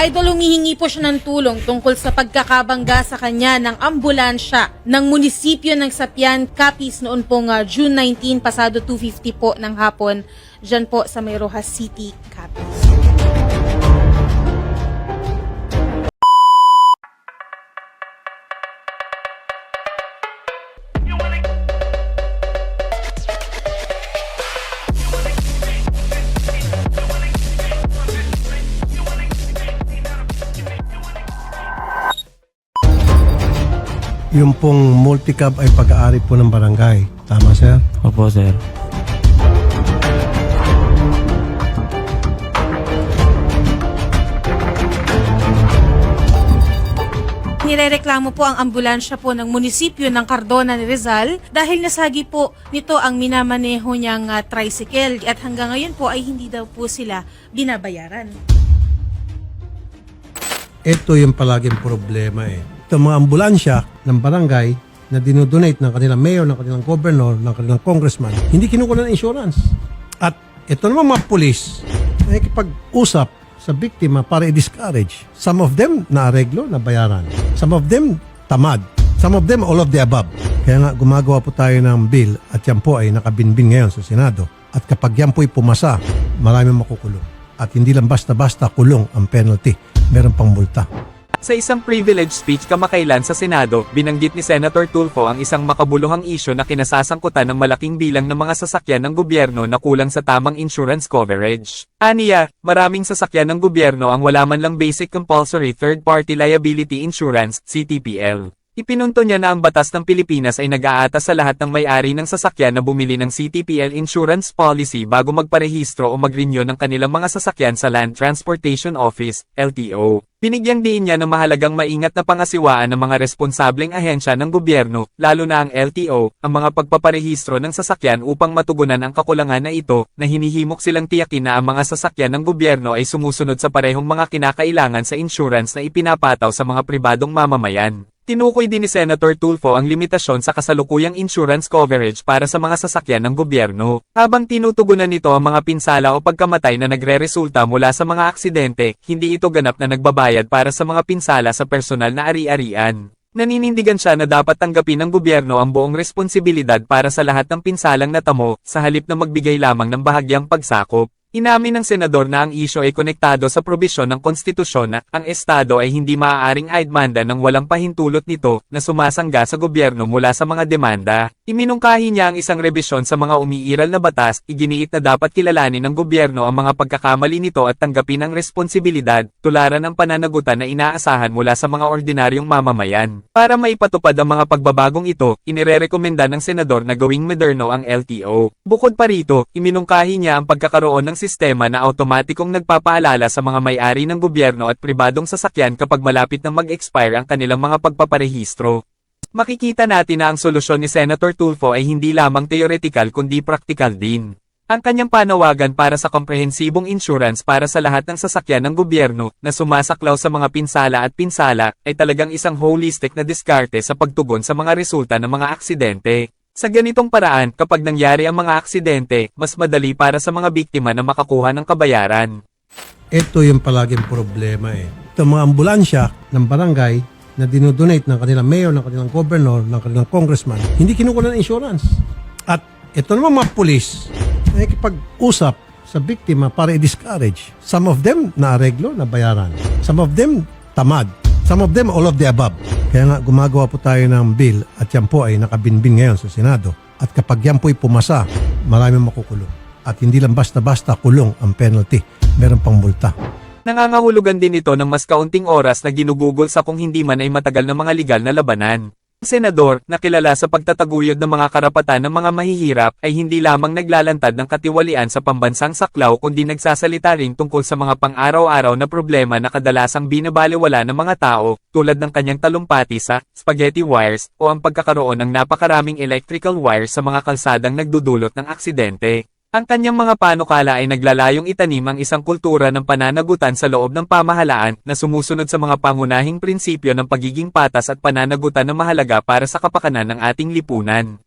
Idol, humihingi po siya ng tulong tungkol sa pagkakabangga sa kanya ng ambulansya ng munisipyo ng Sapian, Capiz noon pong ah, June 19, pasado 2.50 po ng hapon, dyan po sa May Rojas City, Yung pong multicab ay pag-aari po ng barangay. Tama, sir? Opo, sir. Nirereklamo po ang ambulansya po ng munisipyo ng Cardona ni Rizal dahil nasagi po nito ang minamaneho niyang ah, tricycle at hanggang ngayon po ay hindi daw po sila binabayaran. Ito yung palaging problema eh. Ito mga ambulansya ng barangay na dinodonate ng kanilang mayor, ng kanilang governor, ng kanilang congressman, hindi kinukuha ng insurance. At ito naman mga pulis, nakikipag-usap sa biktima para i-discourage. Some of them naareglo, nabayaran. Some of them tamad. Some of them all of the above. Kaya nga gumagawa po tayo ng bill at yan po ay nakabinbin ngayon sa Senado. At kapag yan po ay pumasa, maraming makukulong. At hindi lang basta-basta kulong ang penalty. Meron pang multa. Sa isang privilege speech kamakailan sa Senado, binanggit ni Senator Tulfo ang isang makabuluhang isyo na kinasasangkutan ng malaking bilang ng mga sasakyan ng gobyerno na kulang sa tamang insurance coverage. Aniya, maraming sasakyan ng gobyerno ang wala man lang basic compulsory third-party liability insurance, CTPL. Ipinunto niya na ang batas ng Pilipinas ay nag-aatas sa lahat ng may-ari ng sasakyan na bumili ng CTPL insurance policy bago magparehistro o mag-renew ng kanilang mga sasakyan sa Land Transportation Office, LTO. Binigyang diin niya ng mahalagang maingat na pangasiwaan ng mga responsableng ahensya ng gobyerno, lalo na ang LTO, ang mga pagpaparehistro ng sasakyan upang matugunan ang kakulangan na ito, na hinihimok silang tiyakin na ang mga sasakyan ng gobyerno ay sumusunod sa parehong mga kinakailangan sa insurance na ipinapataw sa mga pribadong mamamayan. Tinukoy din ni Senator Tulfo ang limitasyon sa kasalukuyang insurance coverage para sa mga sasakyan ng gobyerno, habang tinutugunan nito ang mga pinsala o pagkamatay na nagre-resulta mula sa mga aksidente, hindi ito ganap na nagbabayad para sa mga pinsala sa personal na ari-arian. Naninindigan siya na dapat tanggapin ng gobyerno ang buong responsibilidad para sa lahat ng pinsalang natamo, sa halip na magbigay lamang ng bahagyang pagsakop. Inamin ng senador na ang isyo ay konektado sa probisyon ng konstitusyon na ang Estado ay hindi maaaring aidmanda ng walang pahintulot nito na sumasangga sa gobyerno mula sa mga demanda. Iminungkahi niya ang isang rebisyon sa mga umiiral na batas, iginiit na dapat kilalanin ng gobyerno ang mga pagkakamali nito at tanggapin ang responsibilidad, tularan ng pananagutan na inaasahan mula sa mga ordinaryong mamamayan. Para maipatupad ang mga pagbabagong ito, inirerekomenda ng senador na gawing moderno ang LTO. Bukod pa rito, iminungkahi niya ang pagkakaroon ng sistema na automatikong nagpapaalala sa mga may-ari ng gobyerno at pribadong sasakyan kapag malapit na mag-expire ang kanilang mga pagpaparehistro. Makikita natin na ang solusyon ni Senator Tulfo ay hindi lamang teoretikal kundi praktikal din. Ang kanyang panawagan para sa komprehensibong insurance para sa lahat ng sasakyan ng gobyerno na sumasaklaw sa mga pinsala at pinsala ay talagang isang holistic na diskarte sa pagtugon sa mga resulta ng mga aksidente. Sa ganitong paraan, kapag nangyari ang mga aksidente, mas madali para sa mga biktima na makakuha ng kabayaran. Ito yung palaging problema eh. Ito mga ambulansya ng barangay na dinodonate ng kanilang mayor, ng kanilang governor, ng kanilang congressman, hindi kinukuha ng insurance. At ito naman mga pulis, nakikipag-usap sa biktima para i-discourage. Some of them naareglo, nabayaran. Some of them tamad. Some of them all of the above. Kaya nga gumagawa po tayo ng bill at yan po ay nakabinbin ngayon sa Senado. At kapag yan po ay pumasa, maraming makukulong. At hindi lang basta-basta kulong ang penalty. Meron pang multa. Nangangahulugan din ito ng mas kaunting oras na ginugugol sa kung hindi man ay matagal na mga legal na labanan. Senador, na kilala sa pagtataguyod ng mga karapatan ng mga mahihirap, ay hindi lamang naglalantad ng katiwalian sa pambansang saklaw kundi nagsasalita rin tungkol sa mga pang-araw-araw na problema na kadalasang binabaliwala ng mga tao, tulad ng kanyang talumpati sa spaghetti wires o ang pagkakaroon ng napakaraming electrical wires sa mga kalsadang nagdudulot ng aksidente. Ang kanyang mga panukala ay naglalayong itanim ang isang kultura ng pananagutan sa loob ng pamahalaan na sumusunod sa mga pangunahing prinsipyo ng pagiging patas at pananagutan na mahalaga para sa kapakanan ng ating lipunan.